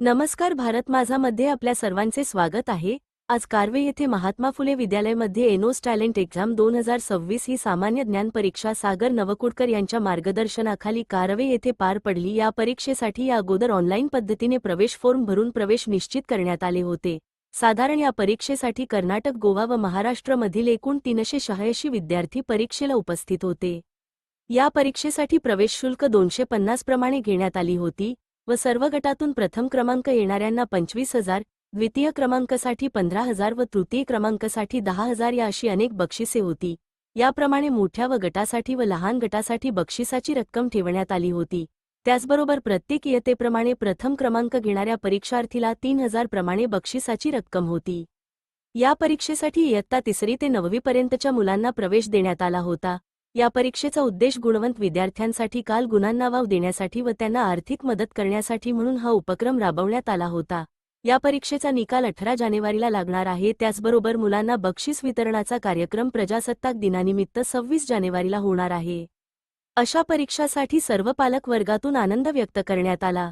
नमस्कार भारत माझामध्ये आपल्या सर्वांचे स्वागत आहे. आज कारवे येथे महात्मा फुले विद्यालयामध्ये एनोस टॅलेंट एक्झाम दोन हजार सव्वीस ही सामान्य ज्ञान परीक्षा सागर नवकुडकर यांच्या मार्गदर्शनाखाली कारवे येथे पार पडली. या परीक्षेसाठी या अगोदर ऑनलाईन पद्धतीने प्रवेश फॉर्म भरून प्रवेश निश्चित करण्यात आले होते. साधारण या परीक्षेसाठी कर्नाटक गोवा व महाराष्ट्रमधील एकूण तीनशे शहाऐंशी विद्यार्थी परीक्षेला उपस्थित होते. या परीक्षेसाठी प्रवेश शुल्क दोनशे पन्नास प्रमाणे घेण्यात आली होती. व सर्व गटातून प्रथम क्रमांक येणाऱ्यांना पंचवीस हजार द्वितीय क्रमांकासाठी पंधरा हजार व तृतीय क्रमांकासाठी दहा हजार या अशी अनेक बक्षिसे होती. याप्रमाणे मोठ्या व गटासाठी व लहान गटासाठी बक्षिसाची रक्कम ठेवण्यात आली होती. त्याचबरोबर प्रत्येक इयतेप्रमाणे प्रथम क्रमांक घेणाऱ्या परीक्षार्थीला तीन हजार प्रमाणे बक्षिसाची रक्कम होती. या परीक्षेसाठी इयत्ता तिसरी ते नववीपर्यंतच्या मुलांना प्रवेश देण्यात आला होता. या परीक्षेचा उद्देश गुणवंत विद्यार्थ्यांसाठी काल गुणांना वाव देण्यासाठी व त्यांना आर्थिक मदत करण्यासाठी म्हणून हा उपक्रम राबवण्यात आला होता. या परीक्षेचा निकाल अठरा जानेवारीला लागणार आहे. त्याचबरोबर मुलांना बक्षीस वितरणाचा कार्यक्रम प्रजासत्ताक दिनानिमित्त सव्वीस जानेवारीला होणार आहे. अशा परीक्षासाठी सर्व पालक वर्गातून आनंद व्यक्त करण्यात आला.